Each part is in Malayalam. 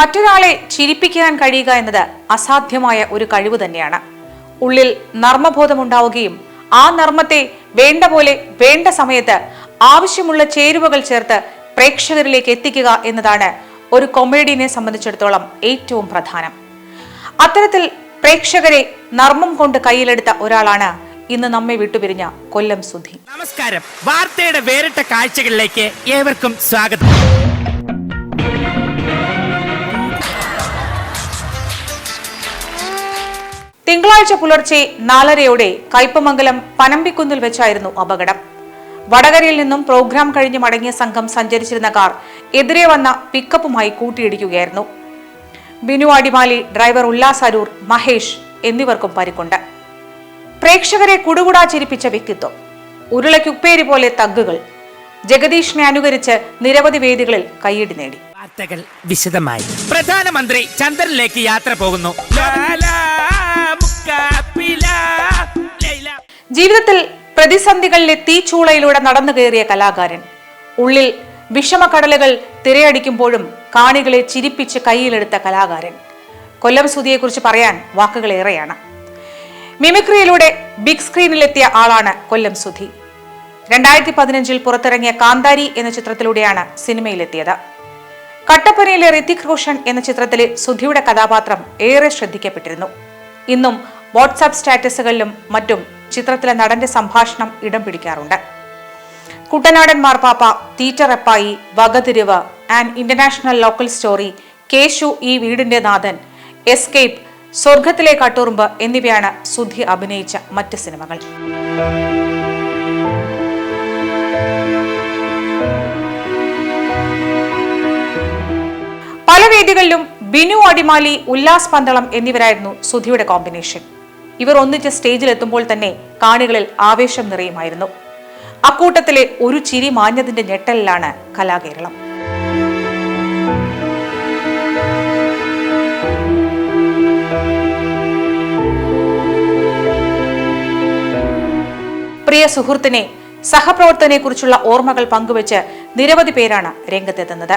മറ്റൊരാളെ ചിരിപ്പിക്കാൻ കഴിയുക എന്നത് അസാധ്യമായ ഒരു കഴിവ് തന്നെയാണ്. ഉള്ളിൽ നർമ്മബോധമുണ്ടാവുകയും ആ നർമ്മത്തെ വേണ്ട പോലെ വേണ്ട സമയത്ത് ആവശ്യമുള്ള ചേരുവകൾ ചേർത്ത് പ്രേക്ഷകരിലേക്ക് എത്തിക്കുക എന്നതാണ് ഒരു കൊമേഡിയനെ സംബന്ധിച്ചിടത്തോളം ഏറ്റവും പ്രധാനം. അത്തരത്തിൽ പ്രേക്ഷകരെ നർമ്മം കൊണ്ട് കയ്യിലെടുത്ത ഒരാളാണ് ഇന്ന് നമ്മെ വിട്ടുപിരിഞ്ഞ കൊല്ലം സുധി. നമസ്കാരം. വാർത്തയുടെ വേറിട്ട കാഴ്ചകളിലേക്ക് ഏവർക്കും സ്വാഗതം. തിങ്കളാഴ്ച പുലർച്ചെ നാലരയോടെ കയ്പമംഗലം പനമ്പിക്കുന്നിൽ വെച്ചായിരുന്നു അപകടം. വടകരയിൽ നിന്നും പ്രോഗ്രാം കഴിഞ്ഞ് മടങ്ങിയ സംഘം സഞ്ചരിച്ചിരുന്ന കാർ എതിരെ വന്ന പിക്കപ്പുമായി കൂട്ടിയിടിക്കുകയായിരുന്നു. ബിനു അടിമാലി ഡ്രൈവർ ഉല്ലാസ് അരൂർ മഹേഷ് എന്നിവർക്കും പരിക്കുണ്ട്. പ്രേക്ഷകരെ കുടുകുടാ ചിരിപ്പിച്ച വ്യക്തിത്വം. ഉരുളയ്ക്കുപ്പേരി പോലെ തഗ്ഗുകൾ. ജഗദീഷിനെ അനുകരിച്ച് നിരവധി വേദികളിൽ കൈയടി നേടി. വാർത്തകൾ വിശദമായി. പ്രധാനമന്ത്രി ചന്ദ്രനിലേക്ക് യാത്ര പോകുന്നു. ജീവിതത്തിൽ പ്രതിസന്ധികളിലെ തീച്ചൂളയിലൂടെ നടന്നു കയറിയ കലാകാരൻ. ഉള്ളിൽ വിഷമകടലുകൾ തിരയടിക്കുമ്പോഴും കാണികളെ ചിരിപ്പിച്ച് കയ്യിലെടുത്ത കലാകാരൻ. കൊല്ലം സുധിയെക്കുറിച്ച് പറയാൻ വാക്കുകളേറെയാണ് മിമിക്രിയിലൂടെ ബിഗ് സ്ക്രീനിലെത്തിയ ആളാണ് കൊല്ലം സുധി. രണ്ടായിരത്തി പതിനഞ്ചിൽ പുറത്തിറങ്ങിയ കാന്താരി എന്ന ചിത്രത്തിലൂടെയാണ് സിനിമയിലെത്തിയത്. കട്ടപ്പനയിലെ ഋതിക് റോഷൻ എന്ന ചിത്രത്തിലെ സുധിയുടെ കഥാപാത്രം ഏറെ ശ്രദ്ധിക്കപ്പെട്ടിരുന്നു. ഇന്നും വാട്സാപ്പ് സ്റ്റാറ്റസുകളിലും മറ്റും ചിത്രത്തിലെ നടന്റെ സംഭാഷണം ഇടം പിടിക്കാറുണ്ട്. Kuttanadan Marpappa Theettarappai Vakathirivu and international local story Keshu ഈ വീടിന്റെ നാഥൻ എസ്കേപ്പ് സ്വർഗത്തിലെ കട്ടുറുമ്പ് എന്നിവയാണ് സുധി അഭിനയിച്ച മറ്റ് സിനിമകൾ. പല വേദികളിലും ബിനു അടിമാലി ഉല്ലാസ് പന്തളം എന്നിവരായിരുന്നു സുധിയുടെ കോമ്പിനേഷൻ. ഇവർ ഒന്നിച്ച് സ്റ്റേജിലെത്തുമ്പോൾ തന്നെ കാണികളിൽ ആവേശം നിറയുമായിരുന്നു. അക്കൂട്ടത്തിലെ ഒരു ചിരി മാഞ്ഞതിന്റെ ഞെട്ടലിലാണ് കലാകേരളം. പ്രിയ സുഹൃത്തിനെ സഹപ്രവർത്തനെ കുറിച്ചുള്ള ഓർമ്മകൾ പങ്കുവച്ച് നിരവധി പേരാണ് രംഗത്തെത്തുന്നത്.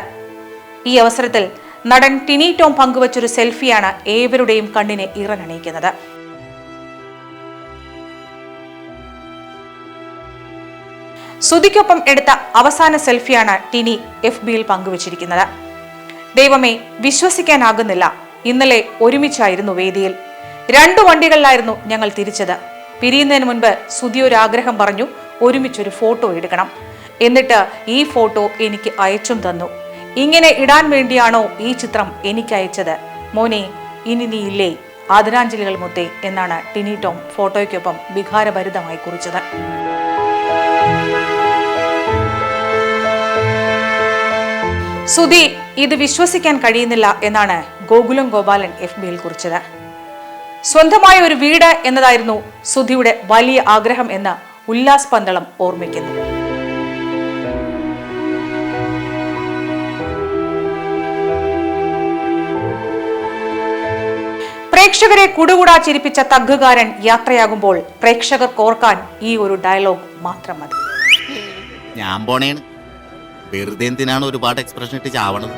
ഈ അവസരത്തിൽ നടൻ ടിനി ടോം പങ്കുവച്ചൊരു സെൽഫിയാണ് ഏവരുടെയും കണ്ണിനെ ഇറനണിയിക്കുന്നത് സുധിക്കൊപ്പം എടുത്ത അവസാന സെൽഫിയാണ് ടിനി എഫ് ബിയിൽ പങ്കുവച്ചിരിക്കുന്നത്. ദൈവമേ വിശ്വസിക്കാനാകുന്നില്ല. ഇന്നലെ ഒരുമിച്ചായിരുന്നു വേദിയിൽ. രണ്ടു വണ്ടികളിലായിരുന്നു ഞങ്ങൾ തിരിച്ചത്. പിരിയുന്നതിന് മുൻപ് സുതി ഒരു ആഗ്രഹം പറഞ്ഞു ഒരുമിച്ചൊരു ഫോട്ടോ എടുക്കണം. എന്നിട്ട് ഈ ഫോട്ടോ എനിക്ക് അയച്ചും തന്നു. ഇങ്ങനെ ഇടാൻ വേണ്ടിയാണോ ഈ ചിത്രം എനിക്ക് അയച്ചത് മോനെ ഇനി നീ ഇല്ലേ ആദരാഞ്ജലികൾ മുത്തേ എന്നാണ് ടിനി ടോം ഫോട്ടോയ്ക്കൊപ്പം വികാരഭരിതമായി കുറിച്ചത്. സുധി ഇത് വിശ്വസിക്കാൻ കഴിയുന്നില്ല എന്നാണ് ഗോകുലം ഗോപാലൻ എഫ് ബിയിൽ കുറിച്ചത്. സ്വന്തമായ ഒരു വീട് എന്നതായിരുന്നു സുധിയുടെ വലിയ ആഗ്രഹം എന്ന് ഉല്ലാസ് പന്തളം ഓർമ്മിക്കുന്നു. പ്രേക്ഷകരെ കുടുകുടാ ചിരിപ്പിച്ച തഗ്ഗുകാരൻ യാത്രയാകുമ്പോൾ പ്രേക്ഷകർ കോർക്കാൻ ഈ ഒരു ഡയലോഗ് മാത്രം മതി. ഞാൻ പോണേണ്. വെറുതെ എന്തിനാണ് ഒരുപാട് എക്സ്പ്രഷൻ ഇട്ട് ചാവണത്?